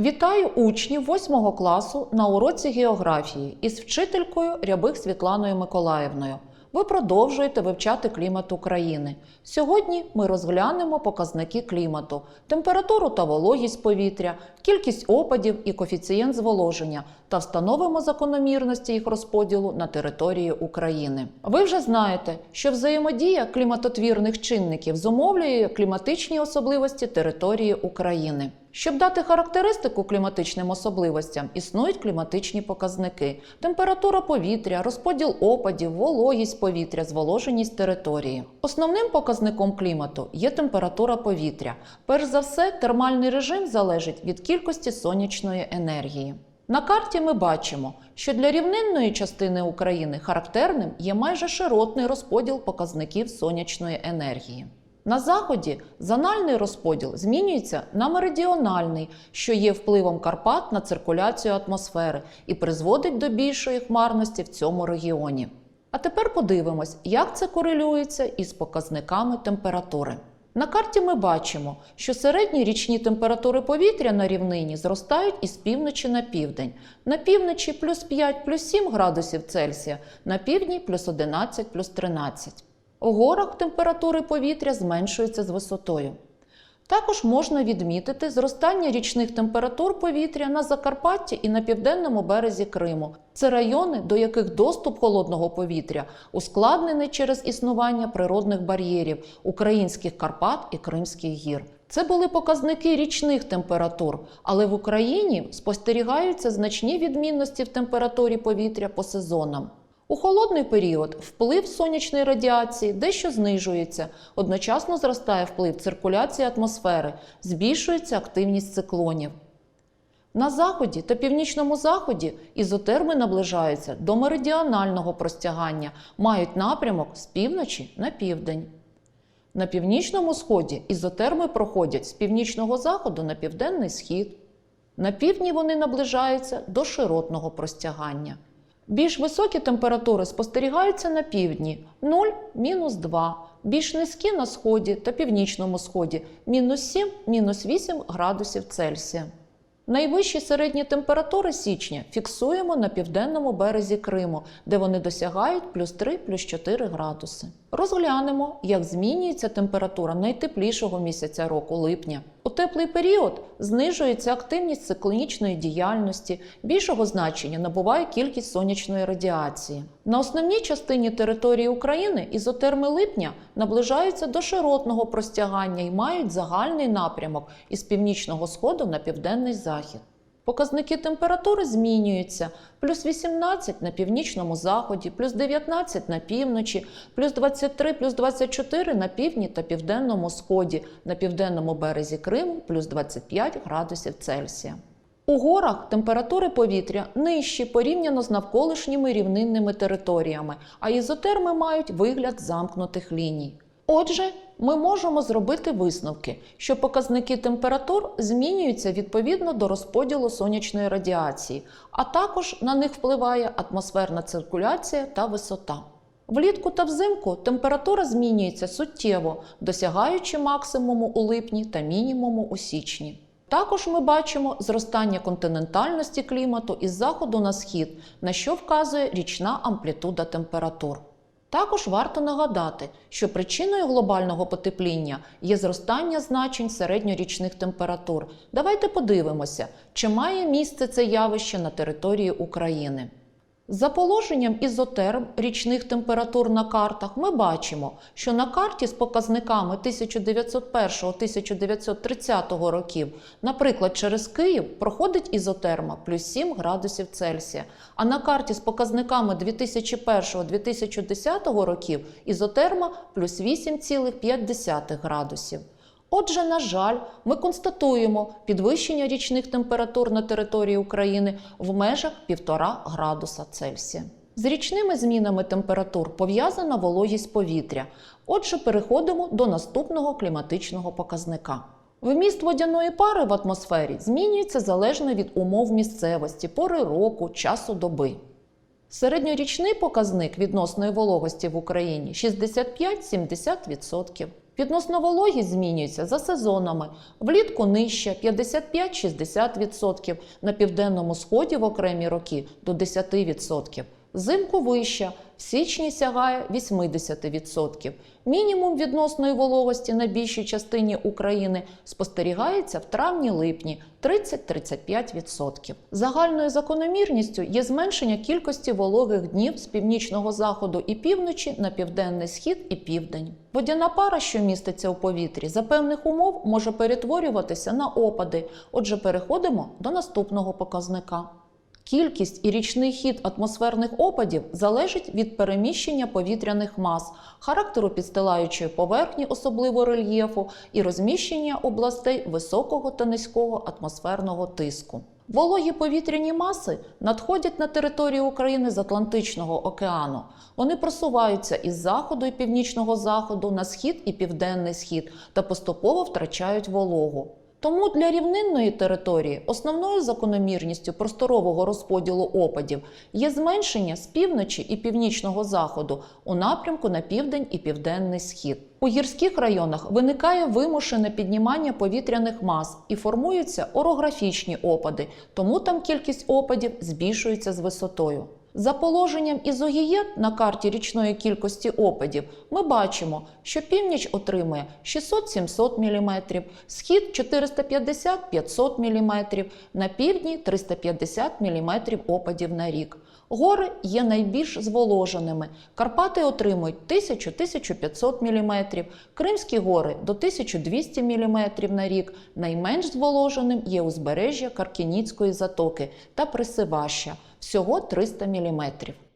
Вітаю учнів 8 класу на уроці географії із вчителькою Рябих Світланою Миколаївною. Ви продовжуєте вивчати клімат України. Сьогодні ми розглянемо показники клімату: температуру та вологість повітря, кількість опадів і коефіцієнт зволоження та встановимо закономірності їх розподілу на території України. Ви вже знаєте, що взаємодія кліматотвірних чинників зумовлює кліматичні особливості території України. Щоб дати характеристику кліматичним особливостям, існують кліматичні показники: температура повітря, розподіл опадів, вологість повітря, зволоженість території. Основним показником клімату є температура повітря. Перш за все, термальний режим залежить від кількості сонячної енергії. На карті ми бачимо, що для рівнинної частини України характерним є майже широтний розподіл показників сонячної енергії. На заході зональний розподіл змінюється на меридіональний, що є впливом Карпат на циркуляцію атмосфери і призводить до більшої хмарності в цьому регіоні. А тепер подивимось, як це корелюється із показниками температури. На карті ми бачимо, що середні річні температури повітря на рівнині зростають із півночі на південь. На півночі плюс 5 плюс 7 градусів Цельсія, на півдні плюс 11 плюс 13. У горах температури повітря зменшуються з висотою. Також можна відмітити зростання річних температур повітря на Закарпатті і на південному березі Криму. Це райони, до яких доступ холодного повітря ускладнений через існування природних бар'єрів українських Карпат і Кримських гір. Це були показники річних температур, але в Україні спостерігаються значні відмінності в температурі повітря по сезонам. У холодний період вплив сонячної радіації дещо знижується, одночасно зростає вплив циркуляції атмосфери, збільшується активність циклонів. На заході та північному заході ізотерми наближаються до меридіонального простягання, мають напрямок з півночі на південь. На північному сході ізотерми проходять з північного заходу на південний схід. На півдні вони наближаються до широтного простягання. Більш високі температури спостерігаються на півдні 0 мінус 2, більш низькі на сході та північному сході мінус 7 мінус 8 градусів Цельсія. Найвищі середні температури січня фіксуємо на південному березі Криму, де вони досягають плюс 3 плюс 4 градуси. Розглянемо, як змінюється температура найтеплішого місяця року липня. У теплий період знижується активність циклонічної діяльності, більшого значення набуває кількість сонячної радіації. На основній частині території України ізотерми липня наближаються до широтного простягання і мають загальний напрямок із північного сходу на південний захід. Показники температури змінюються: плюс 18 на північному заході, плюс 19 на півночі, плюс 23, плюс 24 на півдні та південному сході, на південному березі Криму плюс 25 градусів Цельсія. У горах температури повітря нижчі порівняно з навколишніми рівнинними територіями, а ізотерми мають вигляд замкнутих ліній. Отже, ми можемо зробити висновки, що показники температур змінюються відповідно до розподілу сонячної радіації, а також на них впливає атмосферна циркуляція та висота. Влітку та взимку температура змінюється суттєво, досягаючи максимуму у липні та мінімуму у січні. Також ми бачимо зростання континентальності клімату із заходу на схід, на що вказує річна амплітуда температур. Також варто нагадати, що причиною глобального потепління є зростання значень середньорічних температур. Давайте подивимося, чи має місце це явище на території України. За положенням ізотерм річних температур на картах ми бачимо, що на карті з показниками 1901-1930 років, наприклад, через Київ проходить ізотерма плюс 7 градусів Цельсія, а на карті з показниками 2001-2010 років ізотерма плюс 8,5 градусів. Отже, на жаль, ми констатуємо підвищення річних температур на території України в межах 1,5 градуса Цельсія. З річними змінами температур пов'язана вологість повітря. Отже, переходимо до наступного кліматичного показника. Вміст водяної пари в атмосфері змінюється залежно від умов місцевості, пори року, часу доби. Середньорічний показник відносної вологості в Україні 65-70%. Відносно вологість змінюється за сезонами. Влітку нижче 55-60%, на південному сході в окремі роки до 10%. Взимку вища, в січні сягає 80%. Мінімум відносної вологості на більшій частині України спостерігається в травні-липні 30-35%. Загальною закономірністю є зменшення кількості вологих днів з північного заходу і півночі на південний схід і південь. Водяна пара, що міститься у повітрі, за певних умов може перетворюватися на опади. Отже, переходимо до наступного показника. Кількість і річний хід атмосферних опадів залежить від переміщення повітряних мас, характеру підстилаючої поверхні, особливо рельєфу, і розміщення областей високого та низького атмосферного тиску. Вологі повітряні маси надходять на територію України з Атлантичного океану. Вони просуваються із заходу і північного заходу на схід і південний схід та поступово втрачають вологу. Тому для рівнинної території основною закономірністю просторового розподілу опадів є зменшення з півночі і північного заходу у напрямку на південь і південний схід. У гірських районах виникає вимушене піднімання повітряних мас і формуються орографічні опади, тому там кількість опадів збільшується з висотою. За положенням ізогієт на карті річної кількості опадів ми бачимо, що північ отримує 600-700 мм, схід 450-500 мм, на півдні 350 мм опадів на рік. Гори є найбільш зволоженими. Карпати отримують 1000-1500 мм, Кримські гори до 1200 мм на рік. Найменш зволоженим є узбережжя Каркініцької затоки та Присиваща всього 300 мм.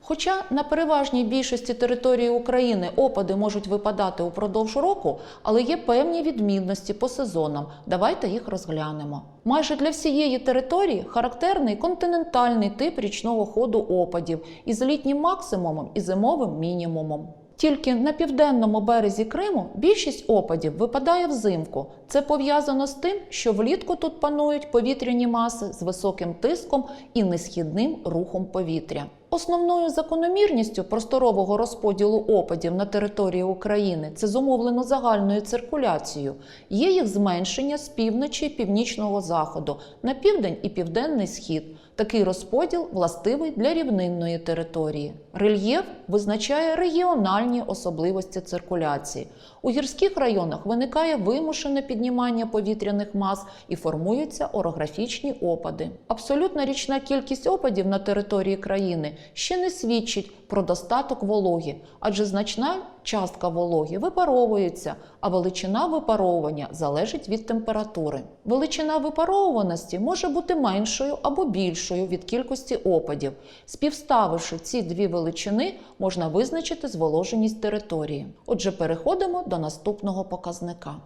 Хоча на переважній більшості території України опади можуть випадати упродовж року, але є певні відмінності по сезонам. Давайте їх розглянемо. Майже для всієї території характерний континентальний тип річного ходу опадів із літнім максимумом і зимовим мінімумом. Тільки на південному березі Криму більшість опадів випадає взимку. Це пов'язано з тим, що влітку тут панують повітряні маси з високим тиском і несхідним рухом повітря. Основною закономірністю просторового розподілу опадів на території України це зумовлено загальною циркуляцією. Є їх зменшення з півночі і північного заходу на південь і південний схід. Такий розподіл властивий для рівнинної території. Рельєф визначає регіональні особливості циркуляції. У гірських районах виникає вимушене піднімання повітряних мас і формуються орографічні опади. Абсолютна річна кількість опадів на території країни ще не свідчить про достаток вологі, адже значна частка вологі випаровується, а величина випаровування залежить від температури. Величина випаровуваності може бути меншою або більшою від кількості опадів. Співставивши ці дві величини, можна визначити зволоженість території. Отже, переходимо до наступного показника.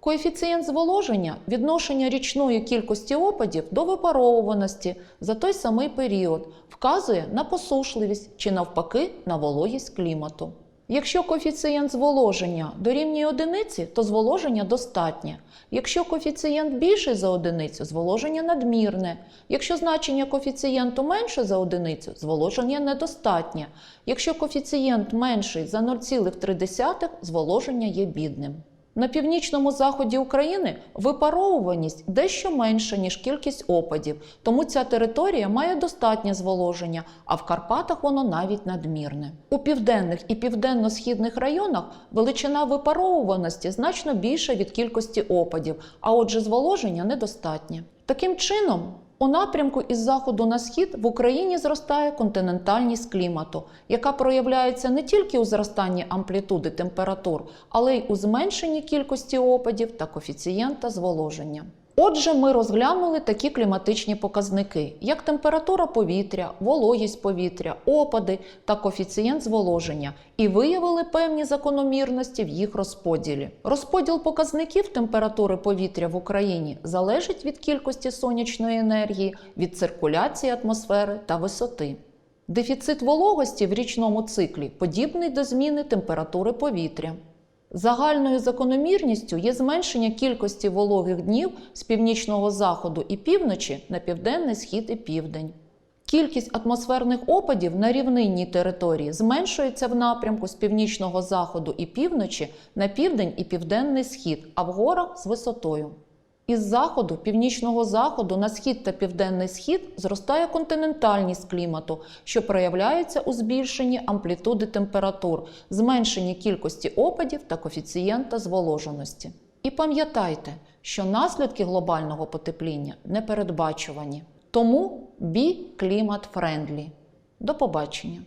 Коефіцієнт зволоження відношення річної кількості опадів до випаровуваності за той самий період вказує на посушливість чи навпаки на вологість клімату. Якщо коефіцієнт зволоження дорівнює одиниці, то зволоження достатнє. Якщо коефіцієнт більший за одиницю, зволоження надмірне. Якщо значення коефіцієнту менше за одиницю, зволоження недостатнє. Якщо коефіцієнт менший за 0,3, зволоження є бідним. На північному заході України випаровуваність дещо менша, ніж кількість опадів, тому ця територія має достатнє зволоження, а в Карпатах воно навіть надмірне. У південних і південно-східних районах величина випаровуваності значно більша від кількості опадів, а отже, зволоження недостатнє. Таким чином, у напрямку із заходу на схід в Україні зростає континентальність клімату, яка проявляється не тільки у зростанні амплітуди температур, але й у зменшенні кількості опадів та коефіцієнта зволоження. Отже, ми розглянули такі кліматичні показники, як температура повітря, вологість повітря, опади та коефіцієнт зволоження, і виявили певні закономірності в їх розподілі. Розподіл показників температури повітря в Україні залежить від кількості сонячної енергії, від циркуляції атмосфери та висоти. Дефіцит вологості в річному циклі подібний до зміни температури повітря. Загальною закономірністю є зменшення кількості вологих днів з північного заходу і півночі на південний схід і південь. Кількість атмосферних опадів на рівнинній території зменшується в напрямку з північного заходу і півночі на південь і південний схід, а в горах з висотою. Із заходу, північного заходу на схід та південний схід зростає континентальність клімату, що проявляється у збільшенні амплітуди температур, зменшенні кількості опадів та коефіцієнта зволоженості. І пам'ятайте, що наслідки глобального потепління непередбачувані. Тому be climate friendly. До побачення!